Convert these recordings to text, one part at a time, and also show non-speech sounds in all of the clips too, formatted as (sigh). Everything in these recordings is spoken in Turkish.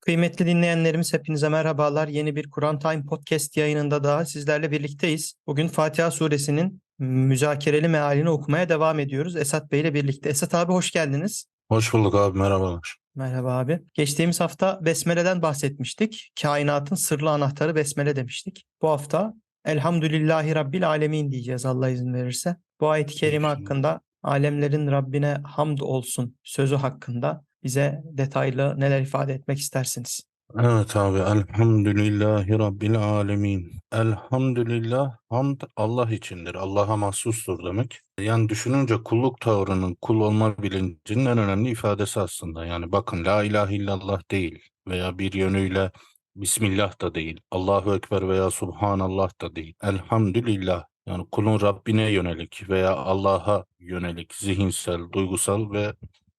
Kıymetli dinleyenlerimiz hepinize merhabalar. Yeni bir Kur'an Time Podcast yayınında daha sizlerle birlikteyiz. Bugün Fatiha suresinin müzakereli mealini okumaya devam ediyoruz. Esat Bey ile birlikte. Esat abi hoş geldiniz. Hoş bulduk abi merhabalar. Merhaba abi. Geçtiğimiz hafta Besmele'den bahsetmiştik. Kainatın sırlı anahtarı Besmele demiştik. Bu hafta Elhamdülillahi Rabbil Alemin diyeceğiz Allah izin verirse. Bu ayet-i kerime hakkında alemlerin Rabbine hamd olsun sözü hakkında bize detaylı neler ifade etmek istersiniz? Evet abi elhamdülillahi rabbil alemin. Elhamdülillah hamd Allah içindir. Allah'a mahsustur demek. Yani düşününce kulluk tavrının kul olma bilincinin en önemli ifadesi aslında. Yani bakın la ilahe illallah değil veya bir yönüyle Bismillah da değil. Allahu Ekber veya Subhanallah da değil. Elhamdülillah. Yani kulun Rabbine yönelik veya Allah'a yönelik zihinsel, duygusal ve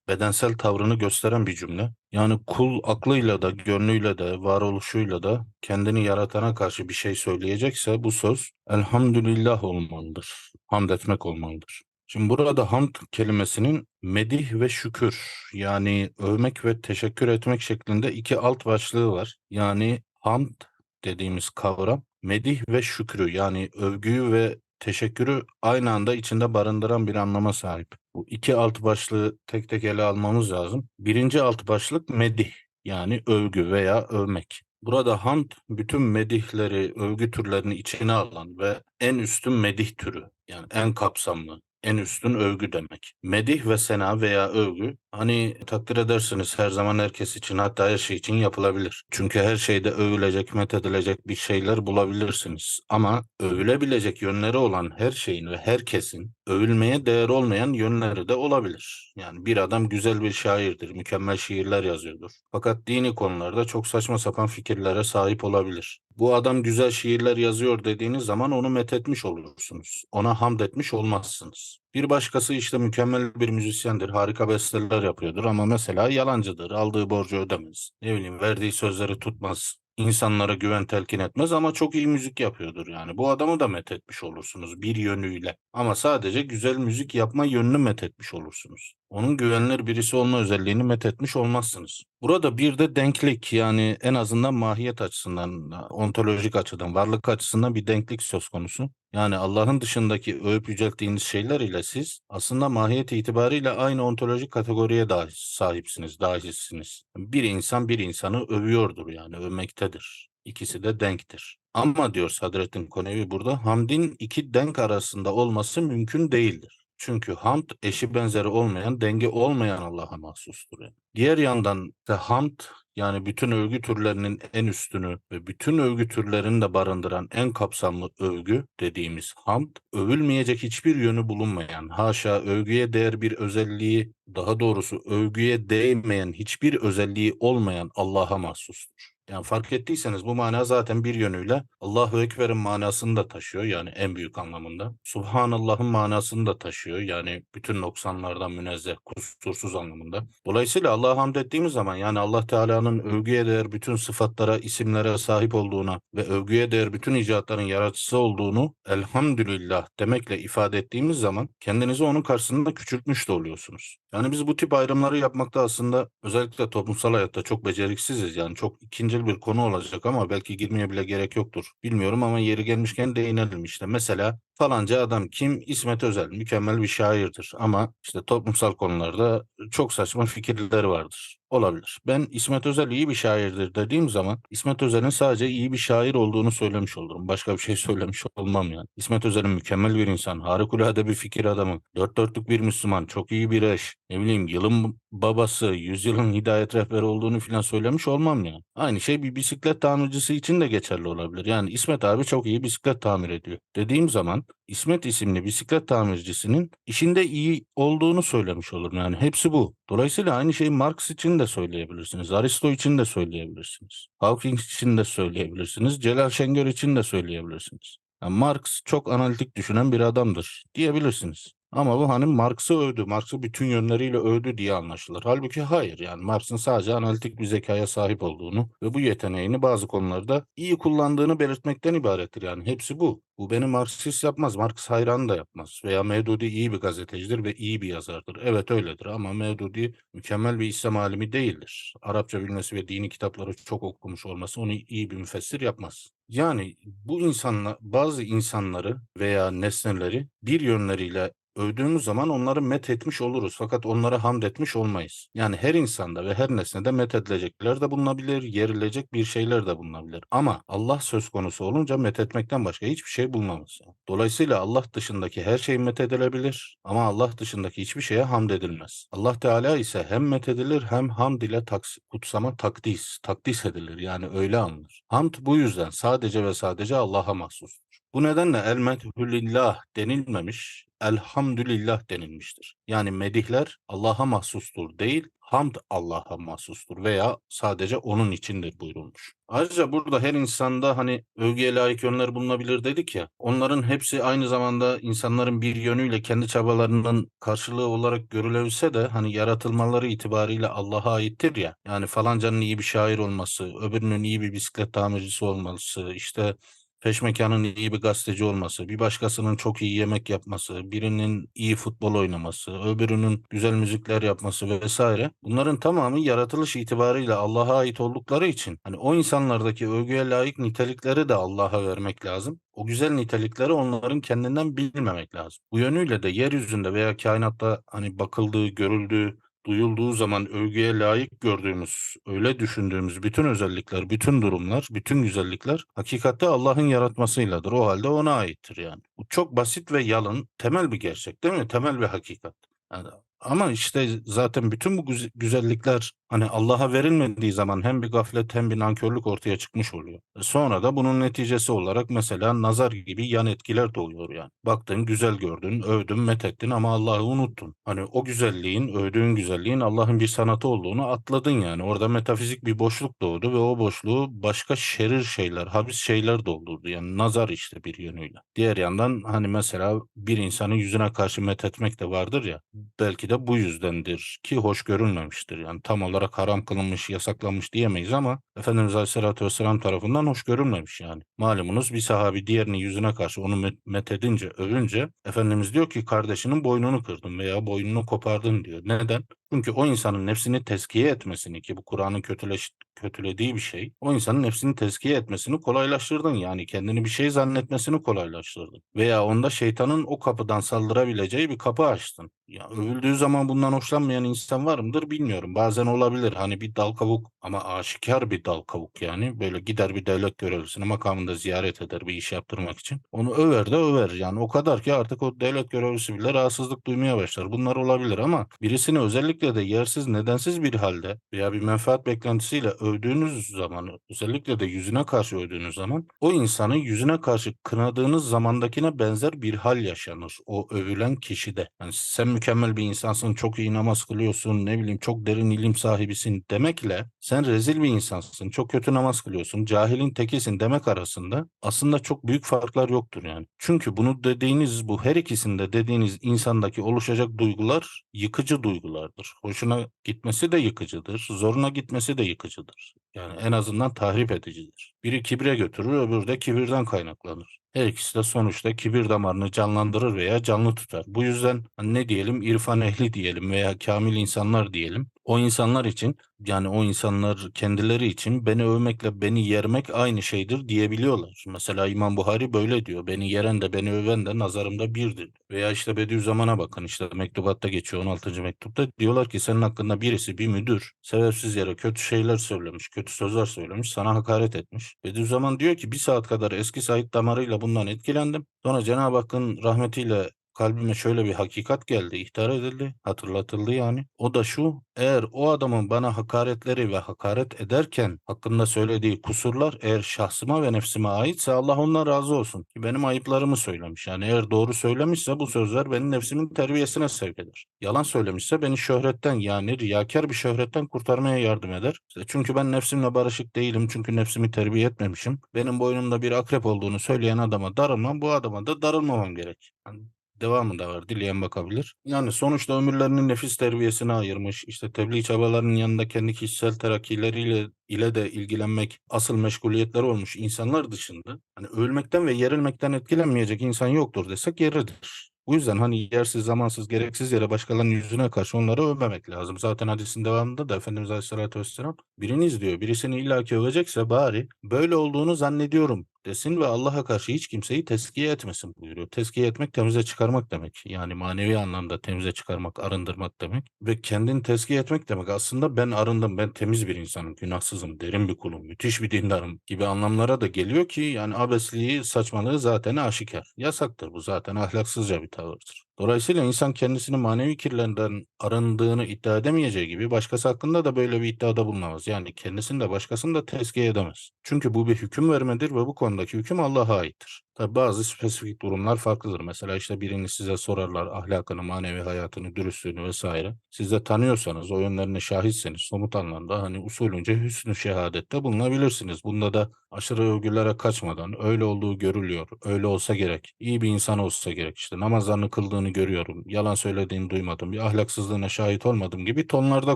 bedensel tavrını gösteren bir cümle. Yani kul aklıyla da, gönlüyle de, varoluşuyla da kendini yaratana karşı bir şey söyleyecekse bu söz elhamdülillah olmalıdır. Hamd etmek olmalıdır. Şimdi burada hamd kelimesinin medih ve şükür yani övmek ve teşekkür etmek şeklinde iki alt başlığı var. Yani hamd dediğimiz kavram medih ve şükrü yani övgüyü ve teşekkürü aynı anda içinde barındıran bir anlama sahip. Bu iki alt başlığı tek tek ele almamız lazım. Birinci alt başlık medih yani övgü veya övmek. Burada hamd bütün medihleri, övgü türlerini içine alan ve en üstün medih türü yani en kapsamlı, en üstün övgü demek. Medih ve sena veya övgü hani takdir edersiniz her zaman herkes için hatta her şey için yapılabilir. Çünkü her şeyde övülecek, methedilecek bir şeyler bulabilirsiniz. Ama övülebilecek yönleri olan her şeyin ve herkesin övülmeye değer olmayan yönleri de olabilir. Yani bir adam güzel bir şairdir, mükemmel şiirler yazıyordur. Fakat dini konularda çok saçma sapan fikirlere sahip olabilir. Bu adam güzel şiirler yazıyor dediğiniz zaman onu methetmiş olursunuz. Ona hamd etmiş olmazsınız. Bir başkası işte mükemmel bir müzisyendir, harika besteler yapıyordur ama mesela yalancıdır, aldığı borcu ödemez. Ne bileyim verdiği sözleri tutmaz, insanlara güven telkin etmez ama çok iyi müzik yapıyordur yani. Bu adamı da methetmiş olursunuz bir yönüyle. Ama sadece güzel müzik yapma yönünü methetmiş olursunuz. Onun güvenilir birisi olma özelliğini methetmiş olmazsınız. Burada bir de denklik yani en azından mahiyet açısından, ontolojik açıdan, varlık açısından bir denklik söz konusu. Yani Allah'ın dışındaki övüp yücelttiğiniz şeyler ile siz aslında mahiyet itibariyle aynı ontolojik kategoriye dahi sahipsiniz, dahilsiniz. Bir insan bir insanı övüyordur yani övmektedir. İkisi de denktir. Ama diyor Sadrettin Konevi burada hamdin iki denk arasında olması mümkün değildir. Çünkü hamd eşi benzeri olmayan, denge olmayan Allah'a mahsustur. Yani. Diğer yandan da hamd yani bütün övgü türlerinin en üstünü ve bütün övgü türlerini de barındıran en kapsamlı övgü dediğimiz hamd, övülmeyecek hiçbir yönü bulunmayan, haşa övgüye değer bir özelliği, daha doğrusu övgüye değmeyen hiçbir özelliği olmayan Allah'a mahsustur. Yani fark ettiyseniz bu mana zaten bir yönüyle Allahu Ekber'in manasını da taşıyor yani en büyük anlamında. Subhanallah'ın manasını da taşıyor yani bütün noksanlardan münezzeh, kusursuz anlamında. Dolayısıyla Allah'a hamd ettiğimiz zaman yani Allah Teala'nın övgüye değer bütün sıfatlara, isimlere sahip olduğuna ve övgüye değer bütün icatların yaratıcısı olduğunu elhamdülillah demekle ifade ettiğimiz zaman kendinizi onun karşısında küçültmüş de oluyorsunuz. Yani biz bu tip ayrımları yapmakta aslında özellikle toplumsal hayatta çok beceriksiziz. Yani çok ikincil bir konu olacak ama belki girmeye bile gerek yoktur. Bilmiyorum ama yeri gelmişken değinelim işte. Mesela falanca adam kim? İsmet Özel mükemmel bir şairdir ama işte toplumsal konularda çok saçma fikirleri vardır. Olabilir. Ben İsmet Özel iyi bir şairdir dediğim zaman İsmet Özel'in sadece iyi bir şair olduğunu söylemiş olurum. Başka bir şey (laughs) söylemiş olmam yani. İsmet Özel'in mükemmel bir insan, harikulade bir fikir adamı, dört dörtlük bir Müslüman, çok iyi bir eş, ne bileyim yılın babası, yüzyılın hidayet rehberi olduğunu filan söylemiş olmam yani. Aynı şey bir bisiklet tamircisi için de geçerli olabilir. Yani İsmet abi çok iyi bisiklet tamir ediyor. Dediğim zaman İsmet isimli bisiklet tamircisinin işinde iyi olduğunu söylemiş olurum. Yani hepsi bu. Dolayısıyla aynı şeyi Marx için de söyleyebilirsiniz. Aristo için de söyleyebilirsiniz. Hawking için de söyleyebilirsiniz. Celal Şengör için de söyleyebilirsiniz. Yani Marx çok analitik düşünen bir adamdır diyebilirsiniz. Ama bu hani Marx'ı övdü, Marx'ı bütün yönleriyle övdü diye anlaşılır. Halbuki hayır yani Marx'ın sadece analitik bir zekaya sahip olduğunu ve bu yeteneğini bazı konularda iyi kullandığını belirtmekten ibarettir yani hepsi bu. Bu beni Marksist yapmaz, Marx hayranı da yapmaz. Veya Mevdudi iyi bir gazetecidir ve iyi bir yazardır. Evet öyledir ama Mevdudi mükemmel bir İslam alimi değildir. Arapça bilmesi ve dini kitapları çok okumuş olması onu iyi bir müfessir yapmaz. Yani bu insanla bazı insanları veya nesneleri bir yönleriyle övdüğümüz zaman onları met etmiş oluruz. Fakat onlara hamd etmiş olmayız. Yani her insanda ve her nesnede met edilecekler de bulunabilir, yerilecek bir şeyler de bulunabilir. Ama Allah söz konusu olunca met etmekten başka hiçbir şey bulunamaz. Dolayısıyla Allah dışındaki her şey met edilebilir ama Allah dışındaki hiçbir şeye hamd edilmez. Allah Teala ise hem met edilir hem hamd ile taks- kutsama takdis, takdis edilir yani öyle anılır. Hamd bu yüzden sadece ve sadece Allah'a mahsustur. Bu nedenle el methulillah denilmemiş, elhamdülillah denilmiştir. Yani medihler Allah'a mahsustur değil, hamd Allah'a mahsustur veya sadece onun içindir buyurulmuş. Ayrıca burada her insanda hani övgüye layık yönler bulunabilir dedik ya, onların hepsi aynı zamanda insanların bir yönüyle kendi çabalarının karşılığı olarak görülebilse de hani yaratılmaları itibariyle Allah'a aittir ya. Yani falancanın iyi bir şair olması, öbürünün iyi bir bisiklet tamircisi olması, işte Peşmekanın iyi bir gazeteci olması, bir başkasının çok iyi yemek yapması, birinin iyi futbol oynaması, öbürünün güzel müzikler yapması vesaire. Bunların tamamı yaratılış itibarıyla Allah'a ait oldukları için hani o insanlardaki övgüye layık nitelikleri de Allah'a vermek lazım. O güzel nitelikleri onların kendinden bilmemek lazım. Bu yönüyle de yeryüzünde veya kainatta hani bakıldığı, görüldüğü, duyulduğu zaman övgüye layık gördüğümüz, öyle düşündüğümüz bütün özellikler, bütün durumlar, bütün güzellikler hakikatte Allah'ın yaratmasıyladır. O halde ona aittir yani. Bu çok basit ve yalın, temel bir gerçek değil mi? Temel bir hakikat. Yani ama işte zaten bütün bu güz- güzellikler hani Allah'a verilmediği zaman hem bir gaflet hem bir nankörlük ortaya çıkmış oluyor. E Sonra da bunun neticesi olarak mesela nazar gibi yan etkiler de oluyor yani. Baktın, güzel gördün, övdün, methettin ama Allah'ı unuttun. Hani o güzelliğin, övdüğün güzelliğin Allah'ın bir sanatı olduğunu atladın yani. Orada metafizik bir boşluk doğdu ve o boşluğu başka şerir şeyler, habis şeyler doldurdu. Yani nazar işte bir yönüyle. Diğer yandan hani mesela bir insanın yüzüne karşı methetmek de vardır ya. Belki de bu yüzdendir ki hoş görülmemiştir. Yani tam olarak haram kılınmış, yasaklanmış diyemeyiz ama Efendimiz Aleyhisselatü Vesselam tarafından hoş görülmemiş yani. Malumunuz bir sahabi diğerinin yüzüne karşı onu met- methedince, övünce Efendimiz diyor ki kardeşinin boynunu kırdın veya boynunu kopardın diyor. Neden? Çünkü o insanın nefsini tezkiye etmesini ki bu Kur'an'ın kötüleş, kötülediği bir şey. O insanın nefsini tezkiye etmesini kolaylaştırdın. Yani kendini bir şey zannetmesini kolaylaştırdın. Veya onda şeytanın o kapıdan saldırabileceği bir kapı açtın. Ya övüldüğü zaman bundan hoşlanmayan insan var mıdır bilmiyorum. Bazen olabilir. Hani bir dal kavuk ama aşikar bir dal kavuk yani. Böyle gider bir devlet görevlisini makamında ziyaret eder bir iş yaptırmak için. Onu över de över. Yani o kadar ki artık o devlet görevlisi bile rahatsızlık duymaya başlar. Bunlar olabilir ama birisini özellikle de yersiz nedensiz bir halde veya bir menfaat beklentisiyle övdüğünüz zaman özellikle de yüzüne karşı övdüğünüz zaman o insanın yüzüne karşı kınadığınız zamandakine benzer bir hal yaşanır o övülen kişide. Yani sen mükemmel bir insansın, çok iyi namaz kılıyorsun, ne bileyim çok derin ilim sahibisin demekle sen rezil bir insansın, çok kötü namaz kılıyorsun, cahilin tekisin demek arasında aslında çok büyük farklar yoktur yani. Çünkü bunu dediğiniz bu her ikisinde dediğiniz insandaki oluşacak duygular yıkıcı duygulardır. Hoşuna gitmesi de yıkıcıdır, zoruna gitmesi de yıkıcıdır. Yani en azından tahrip edicidir. Biri kibre götürür, öbürü de kibirden kaynaklanır. Her ikisi de sonuçta kibir damarını canlandırır veya canlı tutar. Bu yüzden hani ne diyelim irfan ehli diyelim veya kamil insanlar diyelim. O insanlar için yani o insanlar kendileri için beni övmekle beni yermek aynı şeydir diyebiliyorlar. Mesela İmam Buhari böyle diyor. Beni yeren de beni öven de nazarımda birdir. Veya işte Bediüzzaman'a bakın işte mektubatta geçiyor 16. mektupta. Diyorlar ki senin hakkında birisi bir müdür sebepsiz yere kötü şeyler söylemiş, kötü sözler söylemiş, sana hakaret etmiş. Bediüzzaman diyor ki bir saat kadar eski Said damarıyla bundan etkilendim. Sonra Cenab-ı Hakk'ın rahmetiyle kalbime şöyle bir hakikat geldi, ihtar edildi, hatırlatıldı yani. O da şu, eğer o adamın bana hakaretleri ve hakaret ederken hakkında söylediği kusurlar eğer şahsıma ve nefsime aitse Allah ondan razı olsun. Ki benim ayıplarımı söylemiş. Yani eğer doğru söylemişse bu sözler benim nefsimin terbiyesine sevk eder. Yalan söylemişse beni şöhretten yani riyakar bir şöhretten kurtarmaya yardım eder. İşte çünkü ben nefsimle barışık değilim. Çünkü nefsimi terbiye etmemişim. Benim boynumda bir akrep olduğunu söyleyen adama darılmam. Bu adama da darılmamam gerek. Yani devamı da var. Dileyen bakabilir. Yani sonuçta ömürlerini nefis terbiyesine ayırmış. işte tebliğ çabalarının yanında kendi kişisel terakkileriyle ile de ilgilenmek asıl meşguliyetler olmuş insanlar dışında hani ölmekten ve yerilmekten etkilenmeyecek insan yoktur desek yeridir. Bu yüzden hani yersiz, zamansız, gereksiz yere başkalarının yüzüne karşı onları övmemek lazım. Zaten hadisin devamında da Efendimiz Aleyhisselatü Vesselam biriniz diyor birisini illaki övecekse bari böyle olduğunu zannediyorum desin ve Allah'a karşı hiç kimseyi teskiye etmesin buyuruyor. Teskiye etmek temize çıkarmak demek. Yani manevi anlamda temize çıkarmak, arındırmak demek. Ve kendini teskiye etmek demek aslında ben arındım, ben temiz bir insanım, günahsızım, derin bir kulum, müthiş bir dindarım gibi anlamlara da geliyor ki yani abesliği, saçmalığı zaten aşikar. Yasaktır bu zaten ahlaksızca bir tavırdır. Dolayısıyla insan kendisini manevi kirlerden arındığını iddia edemeyeceği gibi başkası hakkında da böyle bir iddiada bulunamaz. Yani kendisini de başkasını da tezkiye edemez. Çünkü bu bir hüküm vermedir ve bu konudaki hüküm Allah'a aittir. Tabi bazı spesifik durumlar farklıdır. Mesela işte birini size sorarlar ahlakını, manevi hayatını, dürüstlüğünü vesaire. Siz de tanıyorsanız, o yönlerine şahitseniz somut anlamda hani usulünce hüsnü şehadette bulunabilirsiniz. Bunda da aşırı övgülere kaçmadan öyle olduğu görülüyor, öyle olsa gerek, iyi bir insan olsa gerek, işte namazlarını kıldığını görüyorum, yalan söylediğini duymadım, bir ahlaksızlığına şahit olmadım gibi tonlarda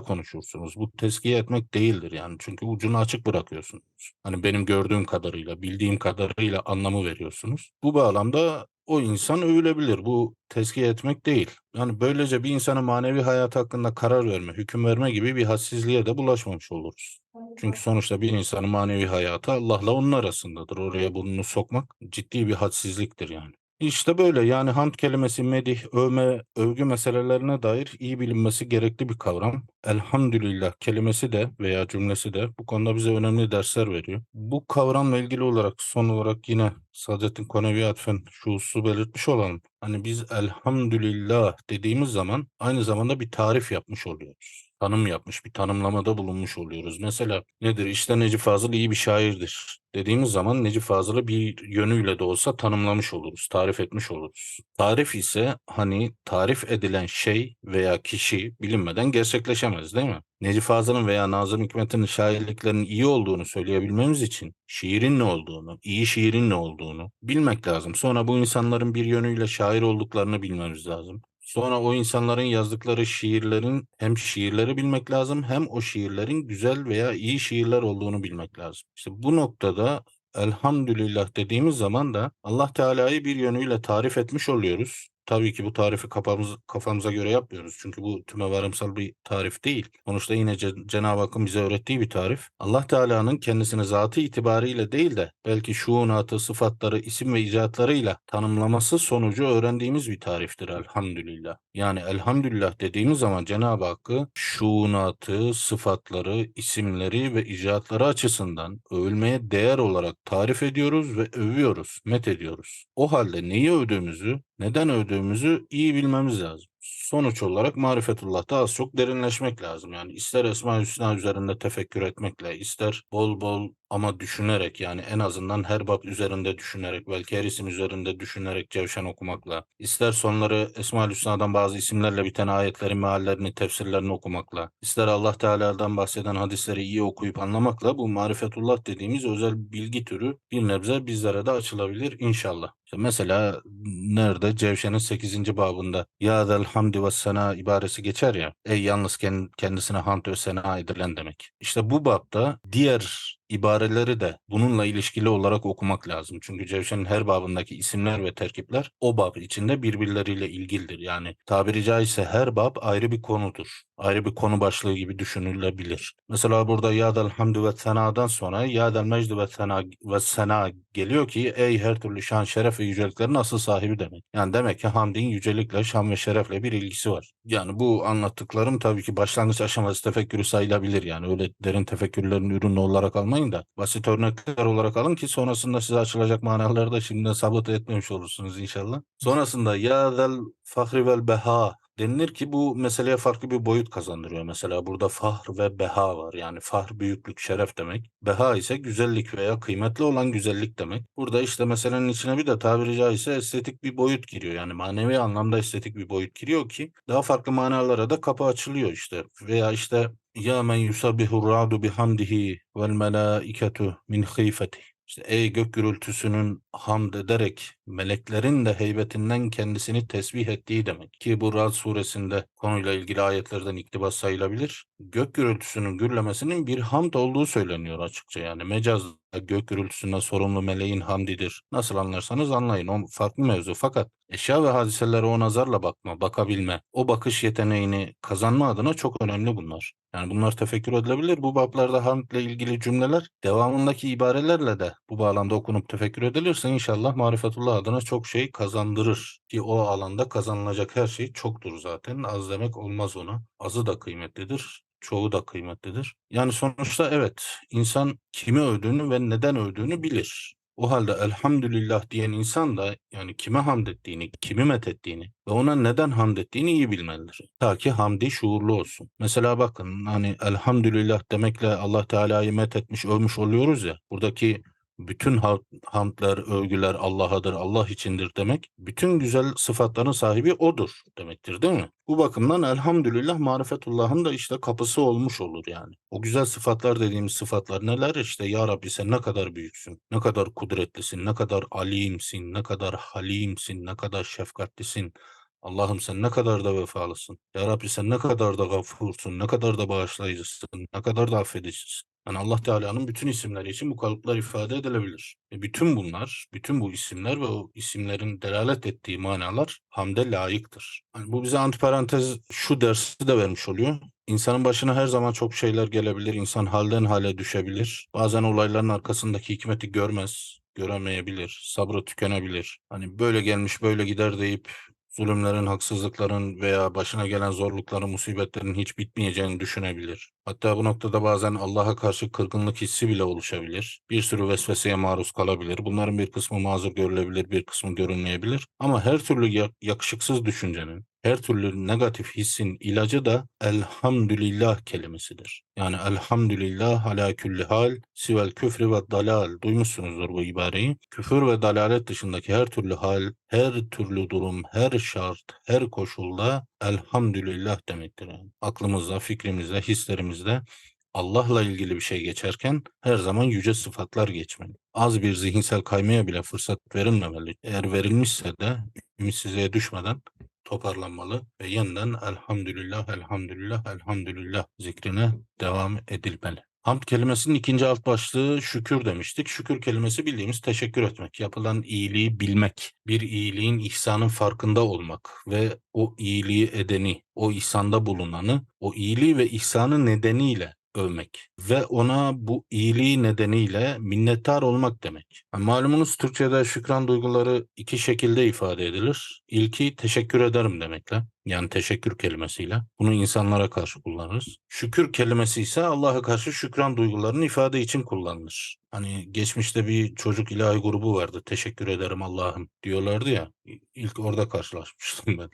konuşursunuz. Bu tezkiye etmek değildir yani çünkü ucunu açık Hani benim gördüğüm kadarıyla, bildiğim kadarıyla anlamı veriyorsunuz. Bu bağlamda o insan övülebilir. Bu tezkiye etmek değil. Yani böylece bir insana manevi hayat hakkında karar verme, hüküm verme gibi bir hassizliğe de bulaşmamış oluruz. Çünkü sonuçta bir insanın manevi hayatı Allah'la onun arasındadır. Oraya burnunu sokmak ciddi bir hadsizliktir yani. İşte böyle yani hamd kelimesi medih, övme, övgü meselelerine dair iyi bilinmesi gerekli bir kavram. Elhamdülillah kelimesi de veya cümlesi de bu konuda bize önemli dersler veriyor. Bu kavramla ilgili olarak son olarak yine Saadettin Konevi'ye atfen şu hususu belirtmiş olalım. Hani biz elhamdülillah dediğimiz zaman aynı zamanda bir tarif yapmış oluyoruz tanım yapmış, bir tanımlamada bulunmuş oluyoruz. Mesela nedir? İşte Necip Fazıl iyi bir şairdir dediğimiz zaman Necip Fazıl'ı bir yönüyle de olsa tanımlamış oluruz, tarif etmiş oluruz. Tarif ise hani tarif edilen şey veya kişi bilinmeden gerçekleşemez değil mi? Necip Fazıl'ın veya Nazım Hikmet'in şairliklerinin iyi olduğunu söyleyebilmemiz için şiirin ne olduğunu, iyi şiirin ne olduğunu bilmek lazım. Sonra bu insanların bir yönüyle şair olduklarını bilmemiz lazım. Sonra o insanların yazdıkları şiirlerin hem şiirleri bilmek lazım hem o şiirlerin güzel veya iyi şiirler olduğunu bilmek lazım. İşte bu noktada elhamdülillah dediğimiz zaman da Allah Teala'yı bir yönüyle tarif etmiş oluyoruz. Tabii ki bu tarifi kafamız, kafamıza göre yapmıyoruz. Çünkü bu tüme varımsal bir tarif değil. Sonuçta yine Ce- Cenab-ı Hakk'ın bize öğrettiği bir tarif. Allah Teala'nın kendisini zatı itibariyle değil de belki şuunatı, sıfatları, isim ve icatlarıyla tanımlaması sonucu öğrendiğimiz bir tariftir elhamdülillah. Yani elhamdülillah dediğimiz zaman Cenab-ı Hakk'ı şuunatı, sıfatları, isimleri ve icatları açısından övülmeye değer olarak tarif ediyoruz ve övüyoruz, met ediyoruz. O halde neyi övdüğümüzü, neden övdüğümüzü iyi bilmemiz lazım. Sonuç olarak marifetullah'ta az çok derinleşmek lazım. Yani ister Esma-i Hüsna üzerinde tefekkür etmekle, ister bol bol ama düşünerek yani en azından her bab üzerinde düşünerek, belki her isim üzerinde düşünerek cevşen okumakla, ister sonları Esma-ül Hüsna'dan bazı isimlerle biten ayetlerin meallerini, tefsirlerini okumakla, ister Allah Teala'dan bahseden hadisleri iyi okuyup anlamakla bu marifetullah dediğimiz özel bilgi türü bir nebze bizlere de açılabilir inşallah. İşte mesela nerede? Cevşen'in 8. babında Ya del hamdi ve sena ibaresi geçer ya. Ey yalnız kend- kendisine hamd ve sena edilen demek. İşte bu babda diğer ibareleri de bununla ilişkili olarak okumak lazım. Çünkü Cevşen'in her babındaki isimler ve terkipler o bab içinde birbirleriyle ilgilidir. Yani tabiri caizse her bab ayrı bir konudur. Ayrı bir konu başlığı gibi düşünülebilir. Mesela burada Yadel hamdü ve senadan sonra Yadel mecdü ve sena ve sena geliyor ki ey her türlü şan, şeref ve yüceliklerin asıl sahibi demek. Yani demek ki hamdin yücelikle, şan ve şerefle bir ilgisi var. Yani bu anlattıklarım tabii ki başlangıç aşaması tefekkürü sayılabilir. Yani öyle derin tefekkürlerin ürünü olarak almayın da basit örnekler olarak alın ki sonrasında size açılacak manaları da şimdiden sabit etmemiş olursunuz inşallah. Sonrasında ya zel fahri vel beha denilir ki bu meseleye farklı bir boyut kazandırıyor. Mesela burada fahr ve beha var. Yani fahr büyüklük, şeref demek. Beha ise güzellik veya kıymetli olan güzellik demek. Burada işte meselenin içine bir de tabiri caizse estetik bir boyut giriyor. Yani manevi anlamda estetik bir boyut giriyor ki daha farklı manalara da kapı açılıyor işte. Veya işte ya men yusabbihu ra'du bihamdihi vel melaiketu min khifetihi. İşte ey gök gürültüsünün hamd ederek meleklerin de heybetinden kendisini tesbih ettiği demek. Ki bu Rad suresinde konuyla ilgili ayetlerden iktibas sayılabilir. Gök gürültüsünün gürlemesinin bir hamd olduğu söyleniyor açıkça yani. Mecaz gök gürültüsünden sorumlu meleğin hamdidir. Nasıl anlarsanız anlayın. O farklı mevzu. Fakat eşya ve hadiselere o nazarla bakma, bakabilme, o bakış yeteneğini kazanma adına çok önemli bunlar. Yani bunlar tefekkür edilebilir. Bu bablarda hamdle ilgili cümleler devamındaki ibarelerle de bu bağlamda okunup tefekkür edilirse inşallah marifetullah adına çok şey kazandırır. Ki o alanda kazanılacak her şey çoktur zaten. Az demek olmaz ona. Azı da kıymetlidir çoğu da kıymetlidir. Yani sonuçta evet insan kimi övdüğünü ve neden övdüğünü bilir. O halde elhamdülillah diyen insan da yani kime hamd ettiğini, kimi met ettiğini ve ona neden hamd ettiğini iyi bilmelidir. Ta ki hamdi şuurlu olsun. Mesela bakın hani elhamdülillah demekle Allah Teala'yı met etmiş, övmüş oluyoruz ya. Buradaki bütün ha- hamdler, övgüler Allah'adır, Allah içindir demek, bütün güzel sıfatların sahibi O'dur demektir değil mi? Bu bakımdan elhamdülillah marifetullah'ın da işte kapısı olmuş olur yani. O güzel sıfatlar dediğimiz sıfatlar neler? İşte Ya Rabbi sen ne kadar büyüksün, ne kadar kudretlisin, ne kadar alimsin, ne kadar halimsin, ne kadar şefkatlisin. Allah'ım sen ne kadar da vefalısın. Ya Rabbi sen ne kadar da gafursun, ne kadar da bağışlayıcısın, ne kadar da affedicisin. Yani Allah Teala'nın bütün isimleri için bu kalıplar ifade edilebilir. Ve bütün bunlar, bütün bu isimler ve o isimlerin delalet ettiği manalar hamde layıktır. Yani bu bize antiparantez şu dersi de vermiş oluyor. İnsanın başına her zaman çok şeyler gelebilir. İnsan halden hale düşebilir. Bazen olayların arkasındaki hikmeti görmez, göremeyebilir. Sabrı tükenebilir. Hani böyle gelmiş böyle gider deyip zulümlerin, haksızlıkların veya başına gelen zorlukların, musibetlerin hiç bitmeyeceğini düşünebilir. Hatta bu noktada bazen Allah'a karşı kırgınlık hissi bile oluşabilir. Bir sürü vesveseye maruz kalabilir. Bunların bir kısmı mazur görülebilir, bir kısmı görünmeyebilir. Ama her türlü ya- yakışıksız düşüncenin, her türlü negatif hissin ilacı da elhamdülillah kelimesidir. Yani elhamdülillah ala külli hal sivel küfrü ve dalal. Duymuşsunuzdur bu ibareyi. Küfür ve dalalet dışındaki her türlü hal, her türlü durum, her şart, her koşulda elhamdülillah demektir. Yani. Aklımızda, fikrimizde, hislerimizde Allah'la ilgili bir şey geçerken her zaman yüce sıfatlar geçmeli. Az bir zihinsel kaymaya bile fırsat verilmemeli. Eğer verilmişse de ümitsizliğe düşmeden toparlanmalı ve yeniden elhamdülillah, elhamdülillah, elhamdülillah zikrine devam edilmeli. Hamd kelimesinin ikinci alt başlığı şükür demiştik. Şükür kelimesi bildiğimiz teşekkür etmek, yapılan iyiliği bilmek, bir iyiliğin ihsanın farkında olmak ve o iyiliği edeni, o ihsanda bulunanı, o iyiliği ve ihsanı nedeniyle övmek ve ona bu iyiliği nedeniyle minnettar olmak demek. Yani malumunuz Türkçe'de şükran duyguları iki şekilde ifade edilir. İlki teşekkür ederim demekle. Yani teşekkür kelimesiyle. Bunu insanlara karşı kullanırız. Şükür kelimesi ise Allah'a karşı şükran duygularını ifade için kullanılır. Hani geçmişte bir çocuk ilahi grubu vardı. Teşekkür ederim Allah'ım diyorlardı ya. İlk orada karşılaşmıştım ben.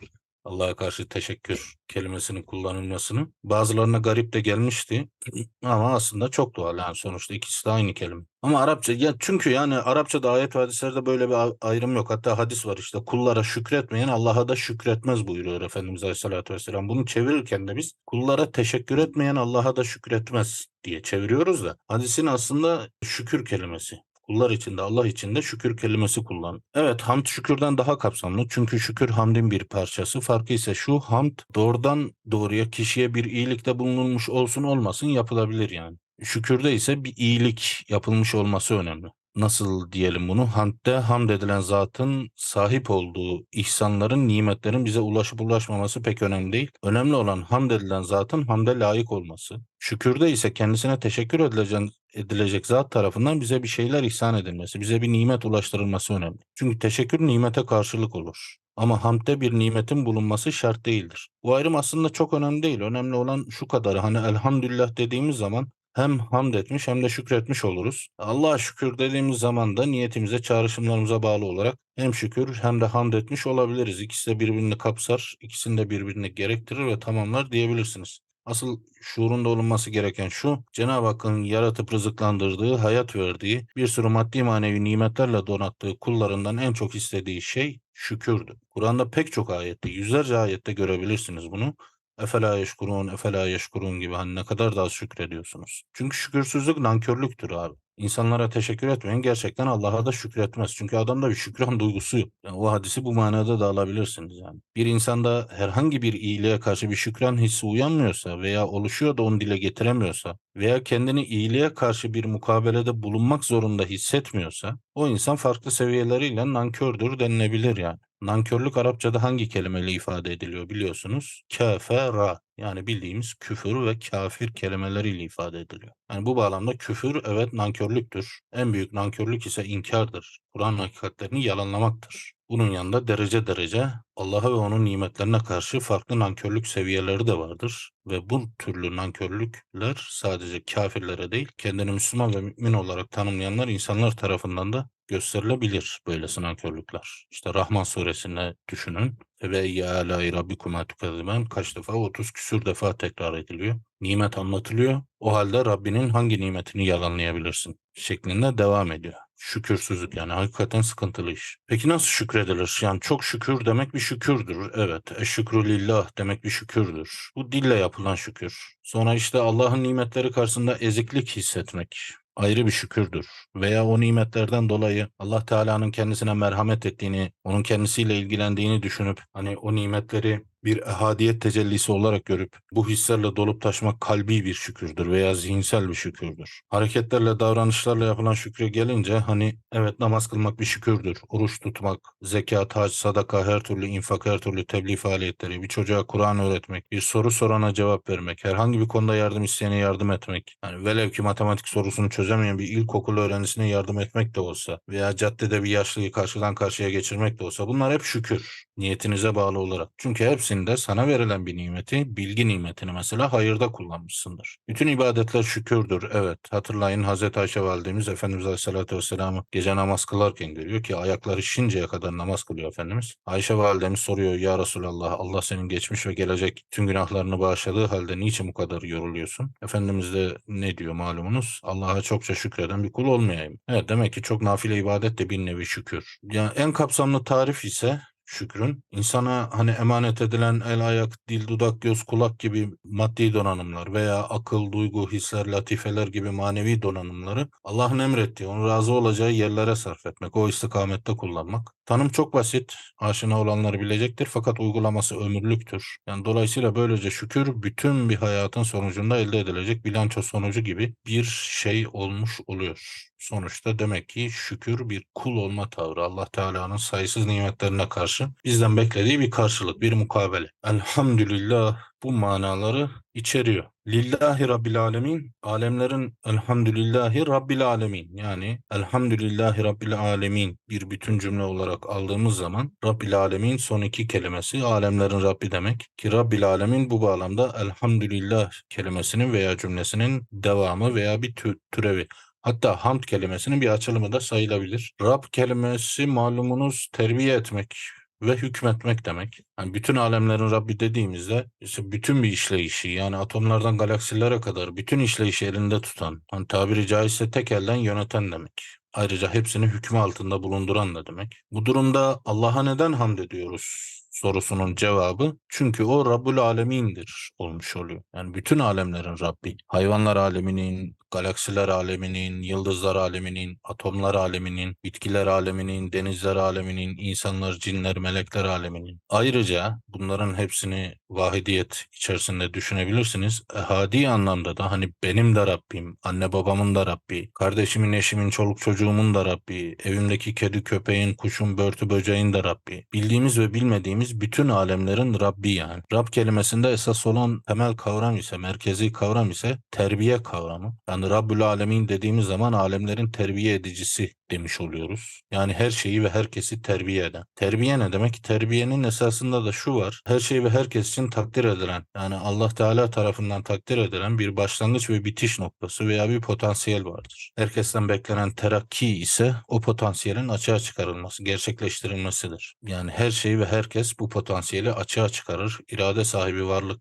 Allah'a karşı teşekkür kelimesinin kullanılmasını. Bazılarına garip de gelmişti (clears throat) ama aslında çok doğal yani sonuçta ikisi de aynı kelime. Ama Arapça ya çünkü yani Arapçada ayet hadislerde böyle bir ayrım yok. Hatta hadis var işte kullara şükretmeyen Allah'a da şükretmez buyuruyor Efendimiz Aleyhisselatü Vesselam. Bunu çevirirken de biz kullara teşekkür etmeyen Allah'a da şükretmez diye çeviriyoruz da hadisin aslında şükür kelimesi. Kullar içinde, Allah içinde şükür kelimesi kullan. Evet, hamd şükürden daha kapsamlı. Çünkü şükür hamdin bir parçası. Farkı ise şu, hamd doğrudan doğruya kişiye bir iyilikte bulunulmuş olsun olmasın yapılabilir yani. Şükürde ise bir iyilik yapılmış olması önemli. Nasıl diyelim bunu? Hamdde hamd edilen zatın sahip olduğu ihsanların, nimetlerin bize ulaşıp ulaşmaması pek önemli değil. Önemli olan hamd edilen zatın hamde layık olması. Şükürde ise kendisine teşekkür edilecek, edilecek zat tarafından bize bir şeyler ihsan edilmesi, bize bir nimet ulaştırılması önemli. Çünkü teşekkür nimete karşılık olur. Ama hamdde bir nimetin bulunması şart değildir. Bu ayrım aslında çok önemli değil. Önemli olan şu kadarı. Hani elhamdülillah dediğimiz zaman hem hamd etmiş hem de şükretmiş oluruz. Allah'a şükür dediğimiz zaman da niyetimize, çağrışımlarımıza bağlı olarak hem şükür hem de hamd etmiş olabiliriz. İkisi de birbirini kapsar, ikisini de birbirini gerektirir ve tamamlar diyebilirsiniz. Asıl şuurunda olunması gereken şu, Cenab-ı Hakk'ın yaratıp rızıklandırdığı, hayat verdiği, bir sürü maddi manevi nimetlerle donattığı kullarından en çok istediği şey şükürdü. Kur'an'da pek çok ayette, yüzlerce ayette görebilirsiniz bunu. Efela yeşkurun, efela yeşkurun gibi hani ne kadar da az şükrediyorsunuz. Çünkü şükürsüzlük nankörlüktür abi. İnsanlara teşekkür etmeyin. Gerçekten Allah'a da şükretmez. Çünkü adamda bir şükran duygusu yok. Yani o hadisi bu manada da alabilirsiniz yani. Bir insanda herhangi bir iyiliğe karşı bir şükran hissi uyanmıyorsa veya oluşuyor da onu dile getiremiyorsa veya kendini iyiliğe karşı bir mukabelede bulunmak zorunda hissetmiyorsa o insan farklı seviyeleriyle nankördür denilebilir yani. Nankörlük Arapçada hangi kelimeyle ifade ediliyor biliyorsunuz? Kafera yani bildiğimiz küfür ve kafir kelimeleriyle ifade ediliyor. Yani bu bağlamda küfür evet nankörlüktür. En büyük nankörlük ise inkardır. Kur'an hakikatlerini yalanlamaktır. Bunun yanında derece derece Allah'a ve onun nimetlerine karşı farklı nankörlük seviyeleri de vardır. Ve bu türlü nankörlükler sadece kafirlere değil, kendini Müslüman ve mümin olarak tanımlayanlar insanlar tarafından da gösterilebilir böylesi nankörlükler. İşte Rahman suresine düşünün. Ve ya la rabbikuma tukaziben kaç defa 30 küsür defa tekrar ediliyor. Nimet anlatılıyor. O halde Rabbinin hangi nimetini yalanlayabilirsin şeklinde devam ediyor. Şükürsüzlük yani hakikaten sıkıntılı iş. Peki nasıl şükredilir? Yani çok şükür demek bir şükürdür. Evet. Eşşükrü lillah demek bir şükürdür. Bu dille yapılan şükür. Sonra işte Allah'ın nimetleri karşısında eziklik hissetmek ayrı bir şükürdür. Veya o nimetlerden dolayı Allah Teala'nın kendisine merhamet ettiğini, onun kendisiyle ilgilendiğini düşünüp hani o nimetleri bir ehadiyet tecellisi olarak görüp bu hislerle dolup taşmak kalbi bir şükürdür veya zihinsel bir şükürdür. Hareketlerle, davranışlarla yapılan şükre gelince hani evet namaz kılmak bir şükürdür. Oruç tutmak, zekat, hac, sadaka, her türlü infak, her türlü tebliğ faaliyetleri, bir çocuğa Kur'an öğretmek, bir soru sorana cevap vermek, herhangi bir konuda yardım isteyene yardım etmek. Yani velev ki matematik sorusunu çözemeyen bir ilkokul öğrencisine yardım etmek de olsa veya caddede bir yaşlıyı karşıdan karşıya geçirmek de olsa bunlar hep şükür. Niyetinize bağlı olarak. Çünkü hepsinde sana verilen bir nimeti, bilgi nimetini mesela hayırda kullanmışsındır. Bütün ibadetler şükürdür. Evet. Hatırlayın Hazreti Ayşe validemiz Efendimiz Aleyhisselatü Vesselam'ı gece namaz kılarken görüyor ki ayakları şinceye kadar namaz kılıyor Efendimiz. Ayşe validemiz soruyor ya Resulallah Allah senin geçmiş ve gelecek tüm günahlarını bağışladığı halde niçin bu kadar yoruluyorsun? Efendimiz de ne diyor malumunuz? Allah'a çokça şükreden bir kul olmayayım. Evet demek ki çok nafile ibadet de bir nevi şükür. Yani en kapsamlı tarif ise şükrün insana hani emanet edilen el, ayak, dil, dudak, göz, kulak gibi maddi donanımlar veya akıl, duygu, hisler, latifeler gibi manevi donanımları Allah'ın emrettiği, onun razı olacağı yerlere sarf etmek, o istikamette kullanmak. Tanım çok basit, aşina olanları bilecektir fakat uygulaması ömürlüktür. Yani dolayısıyla böylece şükür bütün bir hayatın sonucunda elde edilecek bilanço sonucu gibi bir şey olmuş oluyor. Sonuçta demek ki şükür bir kul olma tavrı. Allah Teala'nın sayısız nimetlerine karşı bizden beklediği bir karşılık, bir mukabele. Elhamdülillah bu manaları içeriyor. Lillahi Rabbil Alemin, alemlerin elhamdülillahi Rabbil Alemin yani elhamdülillahi Rabbil Alemin bir bütün cümle olarak aldığımız zaman Rabbil Alemin son iki kelimesi alemlerin Rabbi demek ki Rabbil Alemin bu bağlamda elhamdülillah kelimesinin veya cümlesinin devamı veya bir tü- türevi. Hatta hamd kelimesinin bir açılımı da sayılabilir. Rab kelimesi malumunuz terbiye etmek ve hükmetmek demek. Yani bütün alemlerin Rabbi dediğimizde işte bütün bir işleyişi yani atomlardan galaksilere kadar bütün işleyişi elinde tutan, hani tabiri caizse tek elden yöneten demek. Ayrıca hepsini hükmü altında bulunduran da demek. Bu durumda Allah'a neden hamd ediyoruz? sorusunun cevabı çünkü o Rabbul Alemin'dir olmuş oluyor. Yani bütün alemlerin Rabbi. Hayvanlar aleminin, galaksiler aleminin, yıldızlar aleminin, atomlar aleminin, bitkiler aleminin, denizler aleminin, insanlar, cinler, melekler aleminin. Ayrıca bunların hepsini vahidiyet içerisinde düşünebilirsiniz. Ehadi anlamda da hani benim de Rabbim, anne babamın da Rabbi, kardeşimin, eşimin, çoluk çocuğumun da Rabbi, evimdeki kedi, köpeğin, kuşun, börtü, böceğin de Rabbi. Bildiğimiz ve bilmediğimiz bütün alemlerin Rabbi yani. Rab kelimesinde esas olan temel kavram ise, merkezi kavram ise terbiye kavramı. Yani Rabbül Alemin dediğimiz zaman alemlerin terbiye edicisi demiş oluyoruz. Yani her şeyi ve herkesi terbiye eden. Terbiye ne demek? Terbiyenin esasında da şu var. Her şey ve herkes için takdir edilen, yani Allah Teala tarafından takdir edilen bir başlangıç ve bitiş noktası veya bir potansiyel vardır. Herkesten beklenen terakki ise o potansiyelin açığa çıkarılması, gerçekleştirilmesidir. Yani her şey ve herkes bu potansiyeli açığa çıkarır. İrade sahibi varlık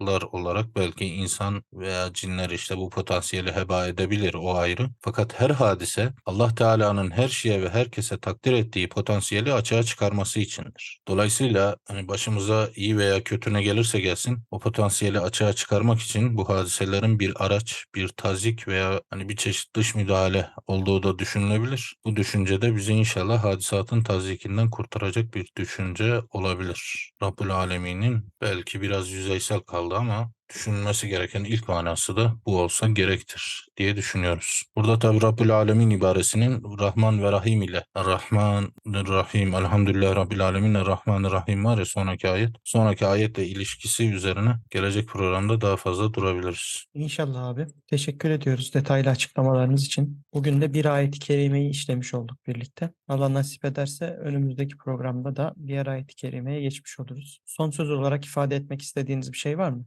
yaratıklar olarak belki insan veya cinler işte bu potansiyeli heba edebilir o ayrı. Fakat her hadise Allah Teala'nın her şeye ve herkese takdir ettiği potansiyeli açığa çıkarması içindir. Dolayısıyla hani başımıza iyi veya kötü ne gelirse gelsin o potansiyeli açığa çıkarmak için bu hadiselerin bir araç, bir tazik veya hani bir çeşit dış müdahale olduğu da düşünülebilir. Bu düşünce de bizi inşallah hadisatın tazikinden kurtaracak bir düşünce olabilir. Rabbül Alemin'in belki biraz yüzeysel kaldı ama düşünülmesi gereken ilk manası da bu olsa gerektir diye düşünüyoruz. Burada tabi Rabbül Alemin ibaresinin Rahman ve Rahim ile Rahman Rahim Elhamdülillah Rabbil Alemin Rahman Rahim var ya sonraki ayet. Sonraki ayetle ilişkisi üzerine gelecek programda daha fazla durabiliriz. İnşallah abi. Teşekkür ediyoruz detaylı açıklamalarınız için. Bugün de bir ayet-i kerimeyi işlemiş olduk birlikte. Allah nasip ederse önümüzdeki programda da diğer ayet-i kerimeye geçmiş oluruz. Son söz olarak ifade etmek istediğiniz bir şey var mı?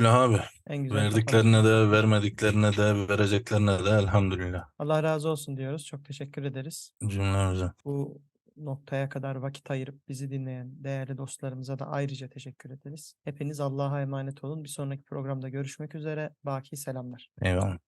Elhamdülillah abi. En güzel Verdiklerine kapanış. de vermediklerine de vereceklerine de elhamdülillah Allah razı olsun diyoruz. Çok teşekkür ederiz. cümlemize. Bu noktaya kadar vakit ayırıp bizi dinleyen değerli dostlarımıza da ayrıca teşekkür ederiz. Hepiniz Allah'a emanet olun. Bir sonraki programda görüşmek üzere. Baki selamlar. Eyvallah.